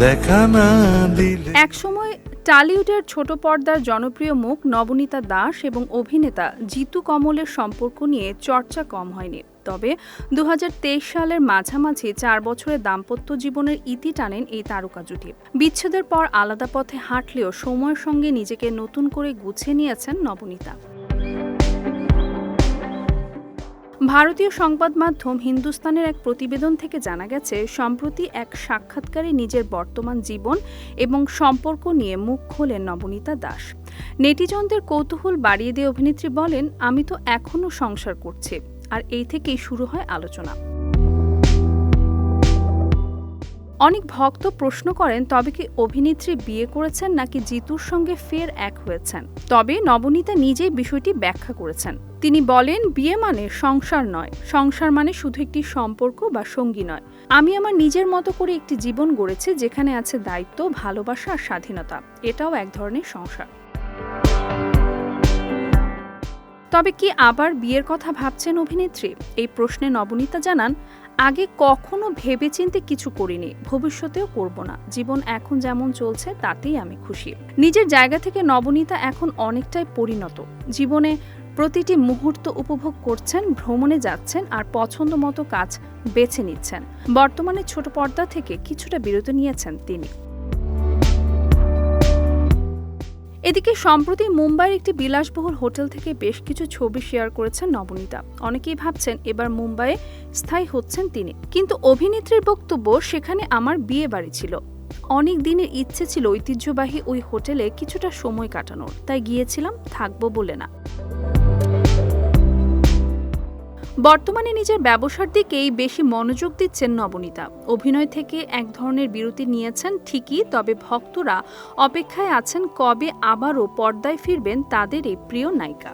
না দিলে। একসময় টালিউডের ছোট পর্দার জনপ্রিয় মুখ নবনীতা দাস এবং অভিনেতা জিতু কমলের সম্পর্ক নিয়ে চর্চা কম হয়নি। তবে দু হাজার তেইশ সালের মাঝামাঝি চার বছরের দাম্পত্য জীবনের ইতি টানেন এই তারকা জুটি। বিচ্ছেদের পর আলাদা পথে হাঁটলেও সময়ের সঙ্গে নিজেকে নতুন করে গুছিয়ে নিয়েছেন নবনীতা। ভারতীয় সংবাদ মাধ্যম হিন্দুস্তানের এক প্রতিবেদন থেকে জানা গেছে, সম্প্রতি এক সাক্ষাৎকারে নিজের বর্তমান জীবন এবং সম্পর্ক নিয়ে মুখ খোলেন নবনীতা দাস। নেটিজনদের কৌতূহল বাড়িয়ে দিয়ে অভিনেত্রী বলেন, আমি তো এখনও সংসার করছি, আর এই থেকেই শুরু হয় আলোচনা। অনেক ভক্ত প্রশ্ন করেন, তবে কি অভিনেত্রী বিয়ে করেছেন নাকি জিতুর সঙ্গে ফের এক হয়েছেন? তবে নবনীতা নিজেই বিষয়টি ব্যাখ্যা করেছেন। তিনি বলেন, বিয়ে মানে সংসার নয়। সংসার মানে শুধু একটি সম্পর্ক বা সঙ্গী নয়। আমি আমার নিজের মতো করে একটি জীবন গড়েছি যেখানে আছে দায়িত্ব, ভালোবাসা আর স্বাধীনতা। এটাও এক ধরনের সংসার। তবে কি আবার বিয়ের কথা ভাবছেন অভিনেত্রী? এই প্রশ্নে নবনীতা জানান, আগে কখনো ভেবেচিন্তে কিছু করিনি, ভবিষ্যতেও করব না। জীবন এখন যেমন চলছে, তাতেই আমি খুশি। নিজের জায়গা থেকে নবনীতা এখন অনেকটাই পরিণত। জীবনে প্রতিটি মুহূর্ত উপভোগ করছেন, ভ্রমণে যাচ্ছেন আর পছন্দ মতো কাজ বেছে নিচ্ছেন। বর্তমানে ছোট পর্দা থেকে কিছুটা বিরত নিয়েছেন তিনি। এদিকে সম্প্রতি মুম্বাইয়ের একটি বিলাসবহুল হোটেল থেকে বেশ কিছু ছবি শেয়ার করেছেন নবনীতা। অনেকেই ভাবছেন এবার মুম্বাইয়ে স্থায়ী হচ্ছেন তিনি। কিন্তু অভিনেত্রীর বক্তব্য, সেখানে আমার বিয়ে বাড়ি ছিল। অনেক দিনের ইচ্ছে ছিল ঐতিহ্যবাহী ওই হোটেলে কিছুটা সময় কাটানোর। তাই গিয়েছিলাম, থাকব বলে না। বর্তমানে নিজের ব্যবসার দিকেই বেশি মনোযোগ দিচ্ছেন নবনীতা। অভিনয় থেকে এক ধরনের বিরতি নিয়েছেন ঠিকই, তবে ভক্তরা অপেক্ষায় আছেন কবে আবারও পর্দায় ফিরবেন তাদের এই প্রিয় নায়িকা।